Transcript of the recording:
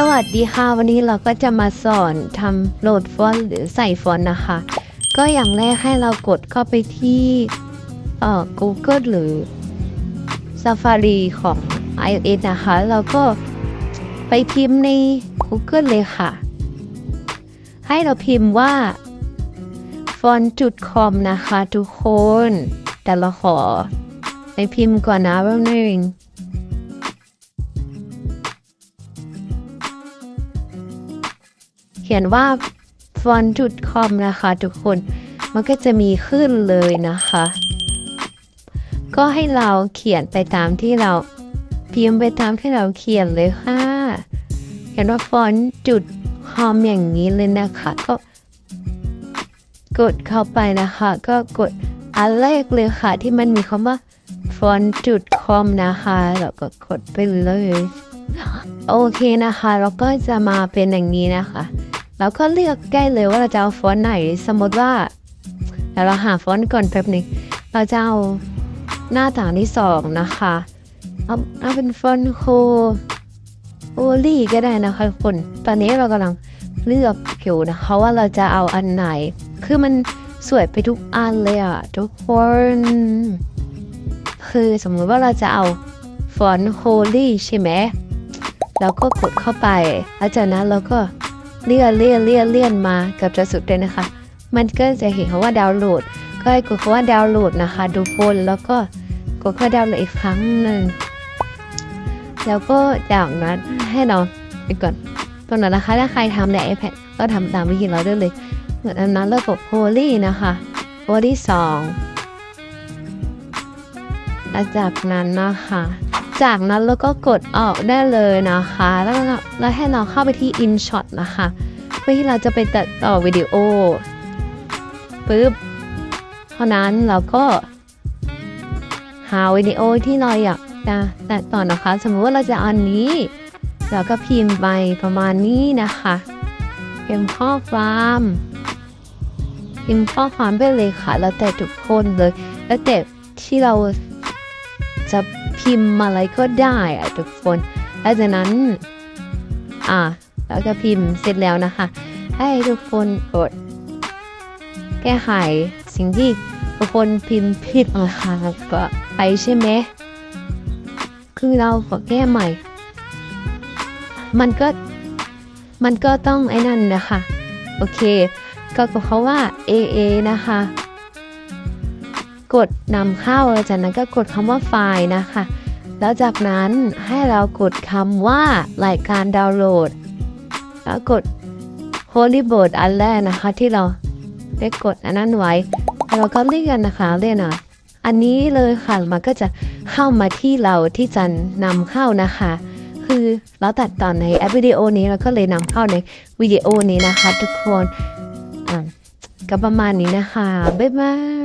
สวัสดีค่ะ วันนี้เราก็จะมาสอนทำโหลดฟอนต์หรือใส่ฟอนต์นะคะ ก็อย่างแรกให้เรากดเข้าไปที่เอ่อ Google หรือ Safari ของ iOS นะคะแล้วก็ไปพิมพ์ใน Google เลยค่ะ ให้เราพิมพ์ว่า font.com นะคะ ทุกคน แต่เราขอไปพิมพ์ก่อนนะแป๊บนึง เขียนว่า font.com นะคะทุกคน มันก็จะมีขึ้นเลยนะคะ ก็ให้เราเขียนไปตามที่เราพิมพ์ไปตามที่เราเขียนเลยค่ะ เขียนว่า font.com อย่างนี้เลยนะคะก็กดเข้าไปนะคะ ก็กดอันแรกเลยค่ะ ที่มันมีคำว่า font.com นะคะแล้วก็กดไปเลย โอเคนะคะ เราก็จะมาเป็นอย่างนี้นะคะ เราก็เลือกได้เลยว่าเราจะเอาฟอนต์ไหน สมมติว่าเดี๋ยวเราหาฟอนต์ก่อนแป๊บนึงเราจะเอาหน้าต่างที่สองนะคะเอาเอาเป็นฟอนต์โคโอลี่ก็ได้นะคะทุกคนตอนนี้เรากำลังเลือกอยู่นะคะว่าเราจะเอาอันไหน คือมันสวยไปทุกอันเลยอะทุกคนคือสมมติว่าเราจะเอาฟอนต์โคลี่ใช่ไหมแล้วก็กดเข้าไปหลังจากนั้นเราก็ เลื่อนเลื่อนเลื่อนเลื่อนมากับจะสุดเลยนะคะ มันก็จะเห็นคำว่าดาวน์โหลด ก็ให้กดคำว่าดาวน์โหลดนะคะทุกคนแล้วก็กดเข้าดาวน์โหลดอีกครั้งหนึ่งแล้วก็จากนั้นให้เราไปก่อนตรงนั้นนะคะถ้าใครทำใน iPad ก็ทำตามวิธีเราได้เลย เหมือนอันนั้นแล้วกด Holy นะคะ Holy สองและจากนั้นนะคะ จากนั้นเราก็กดออกได้เลยนะคะ แล้วแล้วให้เราเข้าไปที่ InShot นะคะเพื่อที่เราจะไปตัดต่อวิดีโอปึ๊บเท่านั้นเราก็ หาวิดีโอที่เราอยากจะตัดต่อนะคะ สมมติว่าเราจะอาอันนี้เราก็พิมพ์ไปประมาณนี้นะคะพิมพ์ข้อความพิมพ์ข้อความไปเลยค่ะ แล้วแต่ทุกคนเลย แล้วแต่ที่เรา จะพิมพ์อะไรก็ได้อะทุกคนแล้วจากนั้น อะแล้วก็พิมพ์เสร็จแล้วนะคะ ให้ทุกคนกด แก้ไขสิ่งที่ทุกคนพิมพ์ผิดนะคะก็ไปใช่ไหมคือเราขอแก้ใหม่ มันก็ มันก็ต้องไอ้นั่นนะคะ โอเค ก็กดเขาว่า AA นะคะ กดนำเข้าจากนั้นก็กดคำว่าไฟล์นะคะ แล้วจากนั้นให้เรากดคำว่ารายการดาวน์โหลด แล้วกด Holy b o a r d อันแรกนะคะที่เราได้กดอันนั้นไว้แล้วเราก็เลื่อนนะคะเลื่อนอะอันนี้เลยค่ะมันก็จะเข้ามาที่เราที่จะนำเข้านะคะ คือเราตัดต่อในแอปวิดีโอนี้เราก็เลยนำเข้าในวิดีโอนี้นะคะ ทุกคนก็ประมาณนี้นะคะ บ๊ายบาย